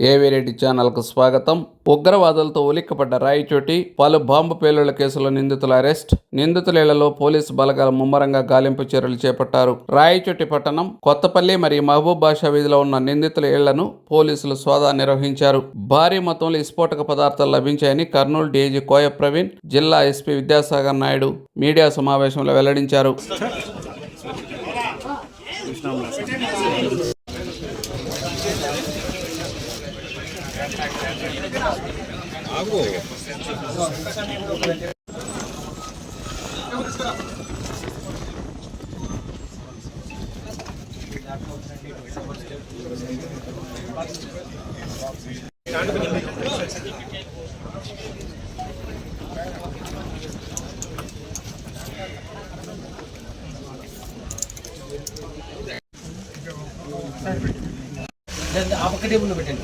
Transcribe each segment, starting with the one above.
ఏవిరెడ్డి ఛానల్కు స్వాగతం. ఉగ్రవాదులతో ఉలిక్కపడ్డ రాయచోటి పలు బాంబు పేలుళ్ళ కేసులో నిందితుల అరెస్ట్. నిందితుల పోలీసు బలగాల ముమ్మరంగా గాలింపు చర్యలు చేపట్టారు. రాయచోటి పట్టణం కొత్తపల్లి మరియు మహబూబ్ బాషా వీధిలో ఉన్న నిందితుల ఇళ్ళను పోలీసులు సోదా నిర్వహించారు. భారీ మొత్తంలో విస్ఫోటక పదార్థాలు లభించాయని కర్నూలు డీజీ కోయ ప్రవీణ్ జిల్లా ఎస్పీ విద్యాసాగర్ నాయుడు మీడియా సమావేశంలో వెల్లడించారు. ఆ పక్క టేబుల్ పెట్టండి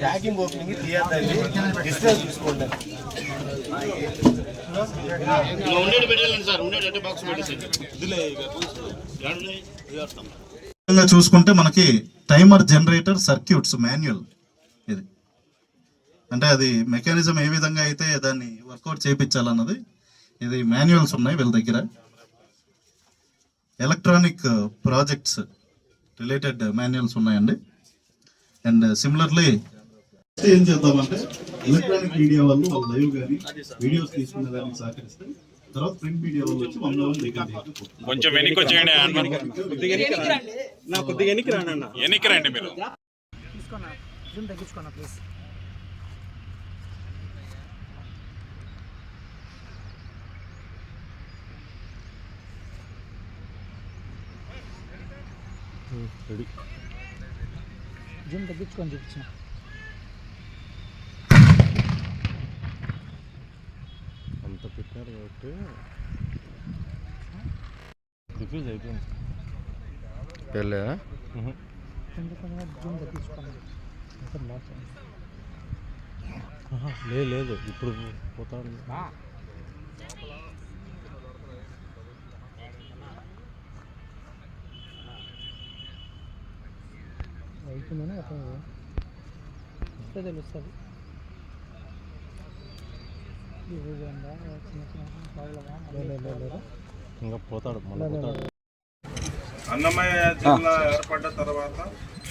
ట్యాగింగ్ ఓపెనింగ్ తీయద్దండి డిస్టెన్స్ చూసుకోండి చూసుకుంటే మనకి టైమర్ జనరేటర్ సర్క్యూట్స్ మాన్యువల్ ఇది. అంటే అది మెకానిజం ఏ విధంగా అయితే దాన్ని వర్కౌట్ చేయించాలన్నది ఇది మాన్యువల్స్ ఉన్నాయి వీళ్ళ దగ్గర. ఎలక్ట్రానిక్ ప్రాజెక్ట్స్ రిలేటెడ్ మాన్యువల్స్ ఉన్నాయండి. అండ్ సిమిలర్లీ ఏం చేద్దామంటే ఎలక్ట్రానిక్ మీడియా వాళ్ళు వాళ్ళు లైవ్ కానీ వీడియోస్ తీసుకునే దానికి సహకరిస్తే తర్వాత ప్రింట్ మీడియా వాళ్ళు వచ్చి వంద మంది దగ్గర కొంచెం వెనక్కి వచ్చేయండి నా కొద్దిగా ఎన్నికి రానన్న వెనక్కి రండి మీరు. తీసుకున్నా. జూమ్ తగ్గించుకున్నా ప్లీజ్ జూమ్ తగ్గించుకొని చూపించిన అంత పెట్టారు కాబట్టి. రిఫ్యూజ్ అయిపోయింది. జూమ్ ఆహా, లేదు లేదు. ఇప్పుడు పోతాడు అర్థం వస్తే తెలుస్తుంది. ఇంకా పోతాడు అన్నమయ్య జిల్లా ఏర్పడ్డ తర్వాత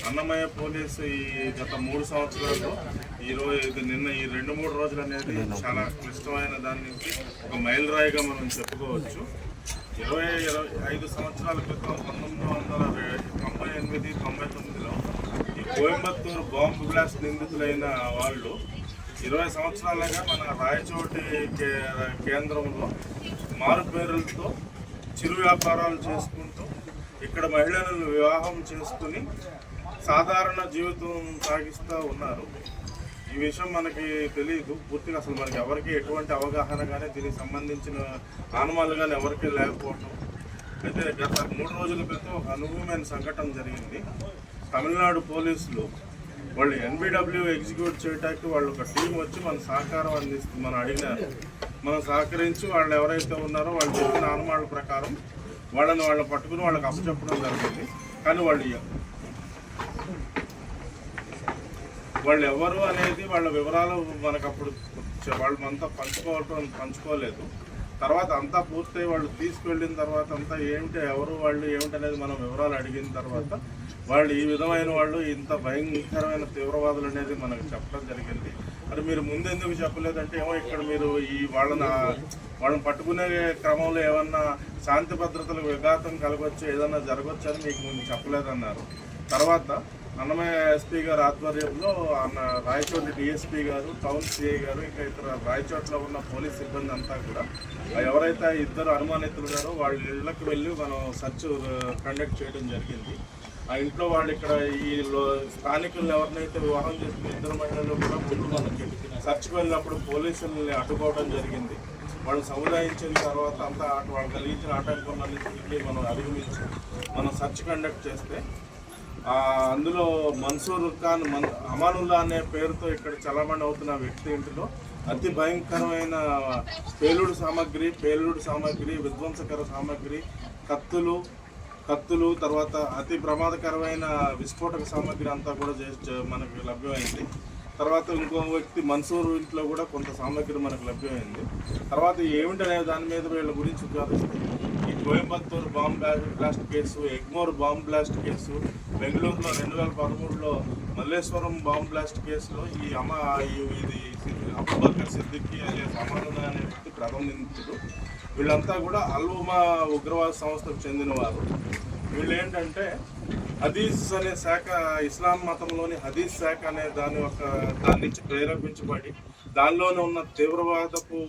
అన్నమయ్య పోలీసు ఈ గత మూడు సంవత్సరాల్లో ఈ రోజు నిన్న ఈ రెండు మూడు రోజులు అనేది చాలా క్లిష్టమైన దాని నుంచి ఒక మైలురాయిగా మనం చెప్పుకోవచ్చు. ఇరవై ఇరవై ఐదు సంవత్సరాల క్రితం పంతొమ్మిది వందల తొంభై ఎనిమిది తొంభై తొమ్మిదిలో ఈ కోయంబత్తూరు బాంబు బ్లాస్ట్ నిందితులైన వాళ్ళు ఇరవై సంవత్సరాలుగా మన రాయచోటి కే- కేంద్రంలో మారుపేరులతో చిరు వ్యాపారాలు చేసుకుంటూ ఇక్కడ మహిళలను వివాహం చేసుకుని సాధారణ జీవితం సాగిస్తూ ఉన్నారు. ఈ విషయం మనకి తెలియదు పూర్తిగా అసలు మనకి ఎవరికి ఎటువంటి అవగాహన కానీ దీనికి సంబంధించిన ఆనుమాలు కానీ ఎవరికి లేకపోవటం. అయితే గత మూడు రోజుల క్రితం ఒక అనుభవమైన సంఘటన జరిగింది. తమిళనాడు పోలీసులు వాళ్ళు ఎన్బిడబ్ల్యూ ఎగ్జిక్యూట్ చేయడానికి వాళ్ళు ఒక టీం వచ్చి మన సహకారం అందిస్తుంది మనం అడిగినారు మనం సహకరించి వాళ్ళు ఎవరైతే ఉన్నారో వాళ్ళు చెప్పిన ఆనమాళ్ళ ప్రకారం వాళ్ళని వాళ్ళని పట్టుకుని వాళ్ళకి అప్పచెప్పడం జరిగింది. కానీ వాళ్ళు వాళ్ళు ఎవరు అనేది వాళ్ళ వివరాలు మనకు అప్పుడు వాళ్ళు మనతో పంచుకోవటం పంచుకోలేదు. తర్వాత అంతా పూర్తయి వాళ్ళు తీసుకువెళ్ళిన తర్వాత అంతా ఏమిటి ఎవరు వాళ్ళు ఏమిటి అనేది మనం వివరాలు అడిగిన తర్వాత వాళ్ళు ఈ విధమైన వాళ్ళు ఇంత భయంకరమైన తీవ్రవాదులు అనేది మనకు చెప్పడం జరిగింది. మరి మీరు ముందు ఎందుకు చెప్పలేదంటే ఏమో ఇక్కడ మీరు ఈ వాళ్ళని వాళ్ళని పట్టుకునే క్రమంలో ఏమన్నా శాంతి భద్రతలకు విఘాతం కలగొచ్చు ఏదన్నా జరగచ్చు అని మీకు ముందు చెప్పలేదన్నారు. తర్వాత అన్నమయ్య ఎస్పీ గారు ఆధ్వర్యంలో అన్న రాయచోటి డిఎస్పీ గారు టౌన్ సిఐ గారు ఇంకా ఇతర రాయచోట్లో ఉన్న పోలీస్ సిబ్బంది అంతా కూడా ఎవరైతే ఇద్దరు అనుమానితులు ఉన్నారో వాళ్ళ ఇళ్ళకి వెళ్ళి మనం సర్చ్ కండక్ట్ చేయడం జరిగింది. ఆ ఇంట్లో వాళ్ళు ఇక్కడ ఈ స్థానికులను ఎవరినైతే వివాహం చేసిన ఇద్దరు మహిళలు కూడా ముందు మనకి సెర్చ్కి వెళ్ళినప్పుడు పోలీసుల్ని అడ్డుకోవడం జరిగింది. వాళ్ళు సముదాయించిన తర్వాత అంతా వాళ్ళు కలిగించిన ఆటంకాలన్నింటినీ మనం అధిగమించి మనం సర్చ్ కండక్ట్ చేస్తే అందులో మన్సూర్ ఖాన్ మన్ అమానుల్లా అనే పేరుతో ఇక్కడ చలామణి అవుతున్న వ్యక్తి ఇంటిలో. అతి భయంకరమైన పేలుడు సామాగ్రి పేలుడు సామాగ్రి విధ్వంసకర సామాగ్రి కత్తులు కత్తులు తర్వాత అతి ప్రమాదకరమైన విస్ఫోటక సామాగ్రి అంతా కూడా చేసి మనకు లభ్యమైంది. తర్వాత ఇంకో వ్యక్తి మన్సూర్ ఇంట్లో కూడా కొంత సామగ్రి మనకు లభ్యమైంది. తర్వాత ఏమిటనే దాని మీద వీళ్ళ గురించి విచారిస్తే ఈ Coimbatore bomb blast case Egmore bomb blast case బెంగళూరులో రెండు వేల పదమూడులో మల్లేశ్వరం బాంబ్ బ్లాస్ట్ కేసులో ఈ అమ్మ ఈ- ఇది అబూబకర్ సిద్దికి అనే సమాధాన అనే వ్యక్తి ప్రథమ నిందితుడు వీళ్ళంతా కూడా అల్వుమా ఉగ్రవాద సంస్థకు చెందినవారు. వీళ్ళు ఏంటంటే హదీస్ అనే శాఖ ఇస్లాం మతంలోని హదీస్ శాఖ అనే దాని ఒక దాని నుంచి ప్రేరేపించబడి దానిలోనే ఉన్న తీవ్రవాదపు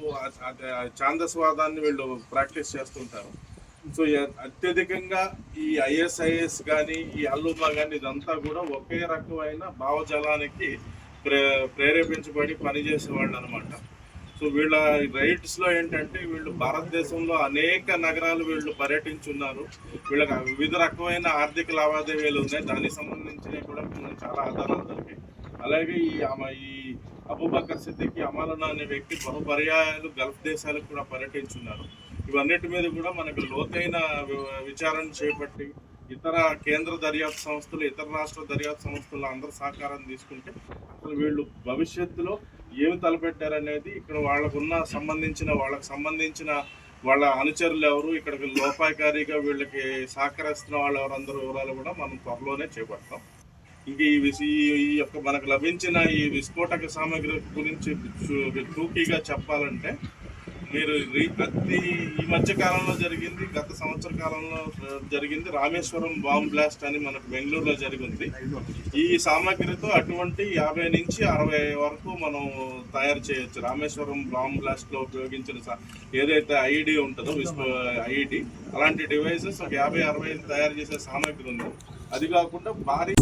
ఛాందస్వాదాన్ని వీళ్ళు ప్రాక్టీస్ చేస్తుంటారు. సో అత్యధికంగా ఈ ఐఎస్ఐఎస్ కానీ ఈ అల్లుమా కానీ ఇదంతా కూడా ఒకే రకమైన భావజాలానికి ప్రే ప్రేరేపించబడి పనిచేసేవాళ్ళు అనమాట సో వీళ్ళ రైట్స్లో ఏంటంటే వీళ్ళు భారతదేశంలో అనేక నగరాలు వీళ్ళు పర్యటించున్నారు. వీళ్ళకి వివిధ రకమైన ఆర్థిక లావాదేవీలు ఉన్నాయి. దానికి సంబంధించినవి కూడా చాలా ఆధారాలు దొరికాయి. అలాగే ఈ ఆమె ఈ అబూబకర్ సిద్దికి అమాలన అనే వ్యక్తి బహుపర్యాయాలు గల్ఫ్ దేశాలకు కూడా పర్యటించున్నారు. ఇవన్నిటి మీద కూడా మనకు లోతైన వి- విచారణ చేపట్టి ఇతర కేంద్ర దర్యాప్తు సంస్థలు ఇతర రాష్ట్ర దర్యాప్తు సంస్థలు అందరి సహకారం తీసుకుంటే అసలు వీళ్ళు భవిష్యత్తులో ఏమి తలపెట్టారనేది ఇక్కడ వాళ్ళకున్న సంబంధించిన వాళ్ళకు సంబంధించిన వాళ్ళ అనుచరులు ఎవరు ఇక్కడికి లోపాయకారిగా వీళ్ళకి సహకరిస్తున్న వాళ్ళు ఎవరందరూ వివరాలు కూడా మనం త్వరలోనే చేపడతాం. ఇంక ఈ విసి ఈ- యొక్క మనకు లభించిన ఈ విస్ఫోటక సామాగ్రి గురించి చూ- టూకీగా చెప్పాలంటే మీరు ప్రతి అతి ఈ మధ్య కాలంలో జరిగింది గత సంవత్సర కాలంలో జరిగింది రామేశ్వరం బాంబ్ బ్లాస్ట్ అని మనకు బెంగళూరులో జరిగింది. ఈ సామాగ్రితో అటువంటి యాభై నుంచి అరవై వరకు మనం తయారు చేయొచ్చు. రామేశ్వరం బాంబ్ బ్లాస్ట్లో ఉపయోగించిన సా- ఏదైతే ఐడి ఉంటుందో ఐడి అలాంటి డివైసెస్ ఒక యాభై అరవై తయారు చేసే సామాగ్రి ఉంది. అది కాకుండా భారీ